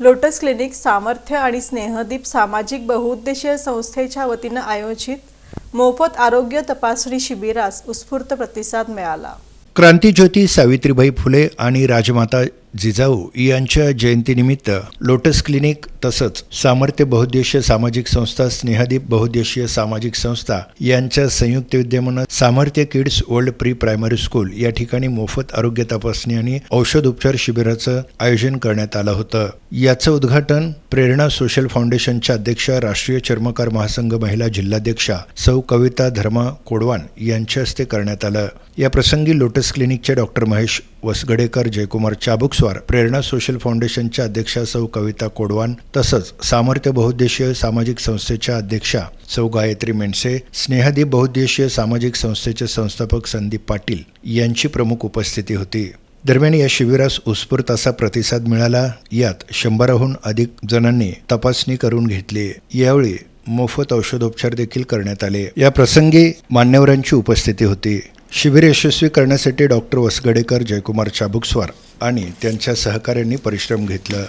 Lotus clinic सामर्थ्य आणि स्नेहदीप सामाजिक बहुउद्देशीय संस्थेच्या वतीनं आयोजित मोफत आरोग्य तपासणी शिबिरास उत्स्फूर्त प्रतिसाद मिळाला. क्रांतीज्योती सावित्रीबाई फुले आणि राजमाता जिजाऊ यांच्या जयंतीनिमित्त लोटस क्लिनिक तसंच सामर्थ्य बहुद्देशीय सामाजिक संस्था स्नेहदीप बहुद्देशीय सामाजिक संस्था यांच्या संयुक्त विद्यमानं Samarthya kids world pre primary school या ठिकाणी मोफत आरोग्य तपासणी आणि औषध उपचार शिबिराचं आयोजन करण्यात आलं होतं. याचं उद्घाटन प्रेरणा सोशल फाउंडेशनच्या अध्यक्षा राष्ट्रीय चर्मकार महासंघ महिला जिल्हाध्यक्षा सौ कविता धर्मा कोडवान यांच्या हस्ते करण्यात आलं. या प्रसंगी लोटस क्लिनिकचे डॉक्टर महेश वसगडेकर जयकुमार चाबुकस्वार प्रेरणा सोशल फाउंडेशनच्या अध्यक्षा सौ कविता कोडवान तसंच सामर्थ्य बहुद्देशीय सामाजिक संस्थेच्या अध्यक्षा सौ गायत्री मेंडसे स्नेहदीप बहुद्देशीय सामाजिक संस्थेचे संस्थापक संदीप पाटील यांची प्रमुख उपस्थिती होती. दरम्यान या शिबिरास उत्स्फूर्त असा प्रतिसाद मिळाला यात शंभराहून अधिक जणांनी तपासणी करून घेतली. यावेळी मोफत औषधोपचार देखील करण्यात आले. या प्रसंगी मान्यवरांची उपस्थिती होती. शिबिर यशस्वी करण्यासाठी डॉक्टर वसगडेकर जयकुमार चाबुकस्वार आणि त्यांच्या सहकाऱ्यांनी परिश्रम घेतलं.